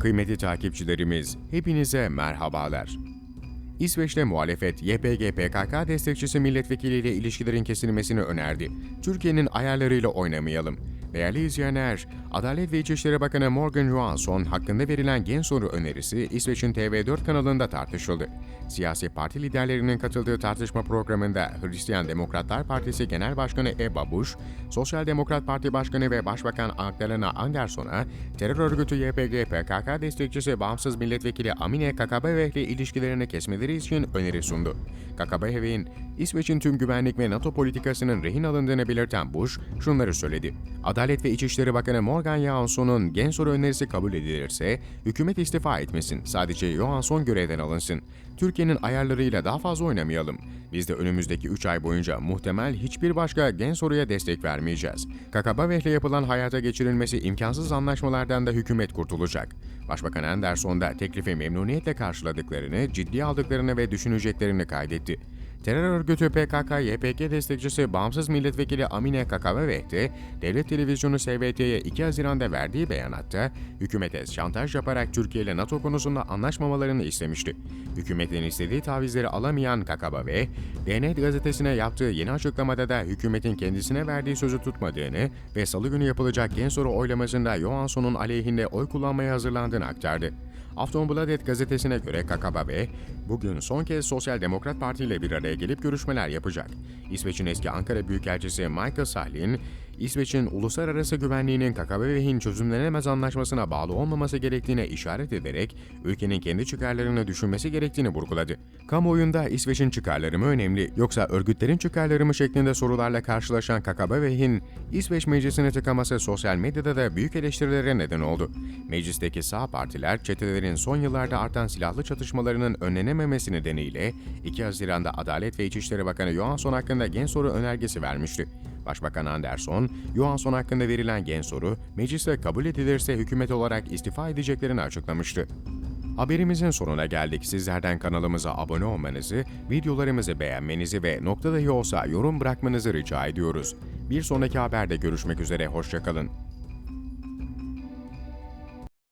Kıymetli takipçilerimiz, hepinize merhabalar. İsveç'te muhalefet, YPG PKK destekçisi milletvekiliyle ilişkilerin kesilmesini önerdi. Türkiye'nin ayarlarıyla oynamayalım. Değerli izleyenler, Adalet ve İçişleri Bakanı Morgan Johansson hakkında verilen gen soru önerisi İsveç'in TV4 kanalında tartışıldı. Siyasi parti liderlerinin katıldığı tartışma programında Hristiyan Demokratlar Partisi Genel Başkanı Ebba Busch, Sosyal Demokrat Parti Başkanı ve Başbakan Magdalena Andersson'a terör örgütü YPG PKK destekçisi bağımsız milletvekili Amine Kakabaveh ile ilişkilerini kesmeleri için öneri sundu. Kakabaveh'in İsveç'in tüm güvenlik ve NATO politikasının rehin alındığını belirten Bush şunları söyledi. Adalet ve İçişleri Bakanı Morgan Johansson'un gen soru önerisi kabul edilirse hükümet istifa etmesin. Sadece Johansson görevden alınsın. Türkiye'nin ayarlarıyla daha fazla oynamayalım. Biz de önümüzdeki 3 ay boyunca muhtemel hiçbir başka gen soruya destek vermeyeceğiz. Kakabaveh'le yapılan hayata geçirilmesi imkansız anlaşmalardan da hükümet kurtulacak. Başbakan Anderson da teklifi memnuniyetle karşıladıklarını, ciddiye aldıklarını ve düşüneceklerini kaydetti. Terör örgütü PKK, YPG destekçisi bağımsız milletvekili Amine Kakabaveh de devlet televizyonu SVT'ye 2 Haziran'da verdiği beyanatta hükümete şantaj yaparak Türkiye ile NATO konusunda anlaşmamalarını istemişti. Hükümetin istediği tavizleri alamayan Kakabaveh, DN gazetesine yaptığı yeni açıklamada da hükümetin kendisine verdiği sözü tutmadığını ve salı günü yapılacak gen soru oylamasında Johansson'un aleyhinde oy kullanmaya hazırlandığını aktardı. Aftonbladet gazetesine göre Kakabaveh, bugün son kez Sosyal Demokrat Parti ile bir araya gelip görüşmeler yapacak. İsveç'in eski Ankara Büyükelçisi Michael Sahlin, İsveç'in uluslararası güvenliğinin Kakabaveh'in çözümlenemez anlaşmasına bağlı olmaması gerektiğine işaret ederek ülkenin kendi çıkarlarını düşünmesi gerektiğini vurguladı. Kamuoyunda İsveç'in çıkarları mı önemli yoksa örgütlerin çıkarları mı şeklinde sorularla karşılaşan Kakabaveh'in İsveç meclisini tıkaması sosyal medyada da büyük eleştirilere neden oldu. Meclisteki sağ partiler çetelerin son yıllarda artan silahlı çatışmalarının önlenememesi nedeniyle 2 Haziran'da Adalet ve İçişleri Bakanı Johansson hakkında gen soru önergesi vermişti. Başbakan Anderson, Johansson hakkında verilen gen soru, mecliste kabul edilirse hükümet olarak istifa edeceklerini açıklamıştı. Haberimizin sonuna geldik. Sizlerden kanalımıza abone olmanızı, videolarımızı beğenmenizi ve nokta dahi olsa yorum bırakmanızı rica ediyoruz. Bir sonraki haberde görüşmek üzere, hoşçakalın.